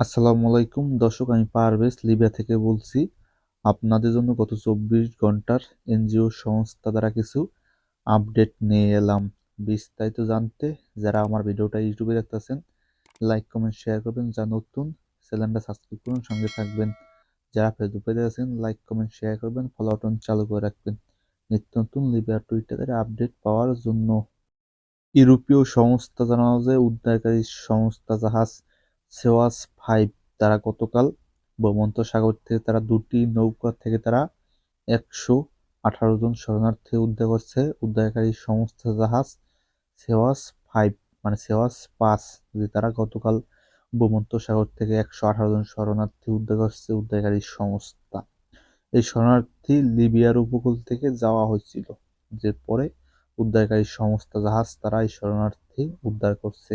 আসসালামু আলাইকুম। দর্শক, আমি পারভেজ লিবিয়া থেকে বলছি, আপনাদের জন্য গত চব্বিশ ঘণ্টার এনজিও সংস্থা দ্বারা কিছু আপডেট নিয়ে এলাম। বিস্তারিত জানতে যারা আমার ভিডিওটা ইউটিউবে দেখতেছেন, লাইক, কমেন্ট, শেয়ার করবেন। যা নতুন, চ্যানেলটা সাবস্ক্রাইব করুন, সঙ্গে থাকবেন। যারা ফেসবুকে দেখেছেন লাইক, কমেন্ট, শেয়ার করবেন, ফলো বাটন চালু করে রাখবেন। নিত্য নতুন লিবিয়ার টুইটারের আপডেট পাওয়ার জন্য। ইউরোপীয় সংস্থা জানানো যে, উদ্ধারকারী সংস্থা জাহাজ সেওয়াস ফাইভ তারা গতকাল ভূমধ্যসাগর থেকে তারা দুটি, নৌকা থেকে তারা একশো আঠারো জন শরণার্থী উদ্ধার করছে। উদ্ধারকারী সংস্থা জাহাজ সেওয়াস ফাইভ মানে সেওয়াস পাঁচ, যে তারা গতকাল ভূমধ্যসাগর থেকে একশো আঠারো জন শরণার্থী উদ্ধার করছে, উদ্ধারকারী সংস্থা। এই শরণার্থী লিবিয়ার উপকূল থেকে যাওয়া হয়েছিল। যে পরে উদ্ধারকারী সংস্থা জাহাজ তারা এই শরণার্থী উদ্ধার করছে।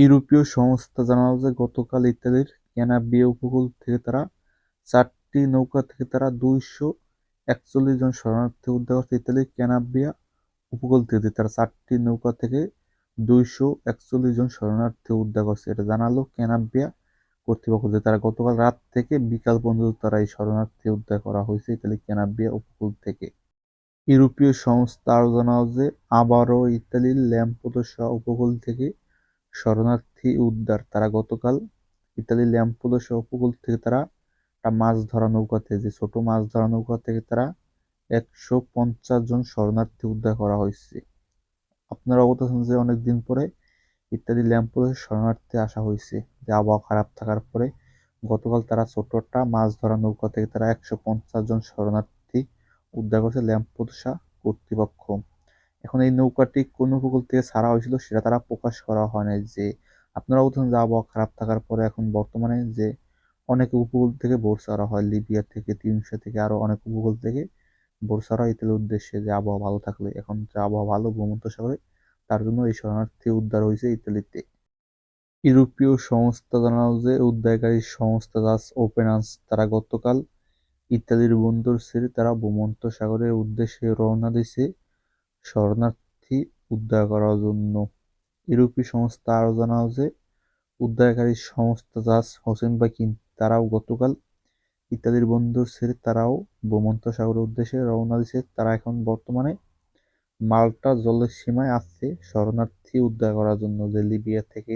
ইউরোপীয় সংস্থা জানালো যে, গতকাল ইতালির ক্যানাবিয়া উপকূল থেকে তারা চারটি নৌকা থেকে তারা দুইশো একচল্লিশ জন শরণার্থী উদ্ধার করছে। ইতালির ক্যানাবিয়া উপকূল থেকে তারা চারটি নৌকা থেকে দুইশো একচল্লিশ জন শরণার্থী উদ্ধার করছে, এটা জানালো ক্যানাবিয়া কর্তৃপক্ষ যে, তারা গতকাল রাত থেকে বিকাল পর্যন্ত তারা এই শরণার্থী উদ্ধার করা হয়েছে ইতালি ক্যানাবিয়া উপকূল থেকে। ইউরোপীয় সংস্থা আরও জানাও যে, আবারও ইতালির ল্যাম্পোদোসা উপকূল থেকে শরণার্থী উদ্ধার। তারা গতকাল ইতালির ল্যাম্পোদোসা উপকূল থেকে তারা একটা মাছ ধরা নৌকাতে যে ছোট মাছ ধরা নৌকা থেকে তারা একশো পঞ্চাশ জন শরণার্থী উদ্ধার করা হয়েছে। আপনারা অবগত আছেন যে অনেকদিন পরে ইত্যাদি ল্যাম্পোদোসা শরণার্থী আসা হয়েছে। যে আবহাওয়া খারাপ থাকার পরে গতকাল তারা ছোটটা মাছ ধরা নৌকা থেকে তারা একশো পঞ্চাশ জন শরণার্থী উদ্ধার করেছে ল্যাম্পোদোসা কর্তৃপক্ষ। এখন এই নৌকাটি কোন উপকূল থেকে ছাড়া হয়েছিল সেটা তারা প্রকাশ করা হয় নাই যে আপনারা বলছেন যে আবহাওয়া খারাপ থাকার পরে এখন বর্তমানে যে অনেক উপকূল থেকে বোর ছাড়া হয়, লিবিয়া থেকে তিনশো থেকে, আরও অনেক উপকূল থেকে বোর ছাড়া ইতালির উদ্দেশ্যে যে আবহাওয়া ভালো থাকলে, এখন যে আবহাওয়া ভালো ভূমধ্যসাগরে তার জন্য এই শরণার্থী উদ্ধার হয়েছে ইতালিতে। ইউরোপীয় সংস্থা জানালো যে উদ্ধারকারী সংস্থা জাস ওপেনান্স তারা গতকাল ইতালির বন্দর ছেড়ে তারা ভূমন্ত সাগরের উদ্দেশ্যে রওনা দিছে শরণার্থী উদ্ধার করার জন্য। ইউরোপীয় সংস্থা আরও জানাও যে, উদ্ধারকারী সংস্থা জাহাজ হোসেন বাকিন তারাও গতকাল ইতালির বন্দর ছেড়ে তারাও ভূমধ্যসাগরের উদ্দেশ্যে রওনা দিছে তারা এখন বর্তমানে মাল্টা জলের সীমায় আছে। শরণার্থী উদ্ধার করার জন্য যে লিবিয়া থেকে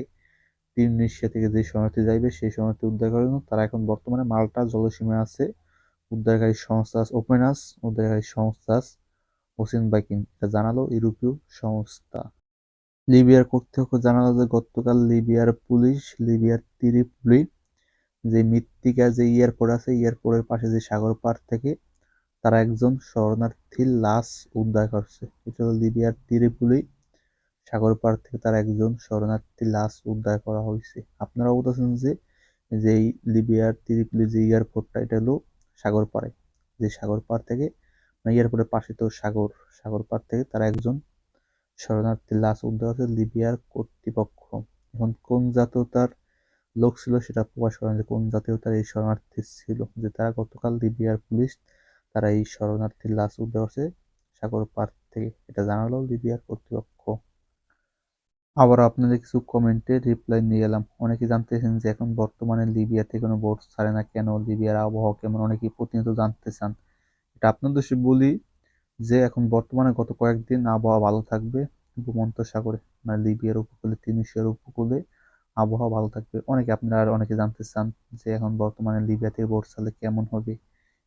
তিউনিশিয়া থেকে যে শরণার্থী যাইবে, সেই শরণার্থী উদ্ধার করার জন্য তারা এখন বর্তমানে মাল্টা জলসীমায় আছে। উদ্ধারকারী সংস্থা ওপেনাস উদ্ধারকারী সংস্থা হোসেন বাইকিন এটা জানালো ইউরোপীয় সংস্থা। লিবিয়ার কর্তৃপক্ষ জানালো যে গতকাল লিবিয়ার পুলিশ, লিবিয়ার ত্রিপুলি, যে মৃত্তিকা যে এয়ারপোর্ট আছে, এয়ারপোর্টের পাশে যে সাগর পার থেকে তারা একজন শরণার্থীর লাশ উদ্ধার করছে। এটা লিবিয়ার ত্রিপুলি, সাগর পার থেকে তার একজন শরণার্থী লাশ উদ্ধার করা হয়েছে। আপনারা বলতেছেন যে যে লিবিয়ার ত্রিপুলি যে এয়ারপোর্টটা, এটা হলো সাগর পাড়ে। যে সাগর পার থেকে এয়ারপোর্টের পাশে তো সাগর সাগর পার থেকে তারা একজন শরণার্থী লাশ উদ্ধার হচ্ছে লিবিয়ার কর্তৃপক্ষ। এখন কোন জাতীয়তার লোক ছিল সেটা প্রকাশ করেন যে কোন জাতীয়তার এই শরণার্থী ছিল? যে তারা গতকাল লিবিয়ার পুলিশ তারা এই শরণার্থীর লাশ উদ্ধার করছে সাগর পার থেকে, এটা জানালো লিবিয়ার কর্তৃপক্ষ। আবার আপনাদের কিছু কমেন্টে রিপ্লাই নিয়ে এলাম। অনেকে জানতেছেন যে এখন বর্তমানে লিবিয়াতে কোনো বোট ছাড়ে না কেন? লিবিয়ার আবহাওয়া কেমন? অনেকেই প্রতিনিয়ত জানতে চান। এটা আপনাদের বলি যে এখন বর্তমানে গত কয়েকদিন আবহাওয়া ভালো থাকবে ভূমন্ত সাগরে মানে লিবিয়ার উপকূলে তিউনিসিয়ার উপকূলে আবহাওয়া ভালো থাকবে। অনেকে আপনারা আর অনেকে জানতে চান যে এখন বর্তমানে লিবিয়া থেকে বোট চালে কেমন হবে।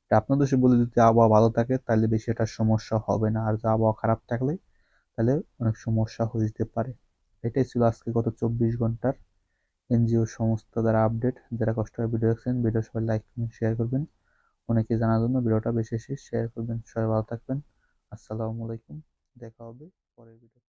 এটা আপনাদের বলি, যদি আবহাওয়া ভালো থাকে তাহলে বেশি একটা সমস্যা হবে না। আর যদি আবহাওয়া খারাপ থাকলে তাহলে অনেক সমস্যা হয়ে যেতে পারে। এটাই ছিল আজকে গত চব্বিশ ঘণ্টার এনজিও সংস্থা দ্বারা আপডেট যারা কষ্ট করে ভিডিও দেখছেন ভিডিও সবাই লাইক শেয়ার করবেন। অনেকে জানার জন্য ভিডিওটা বেশি বেশি শেয়ার করবেন। সবাই ভালো থাকবেন। আসসালামু আলাইকুম। দেখা হবে পরের ভিডিও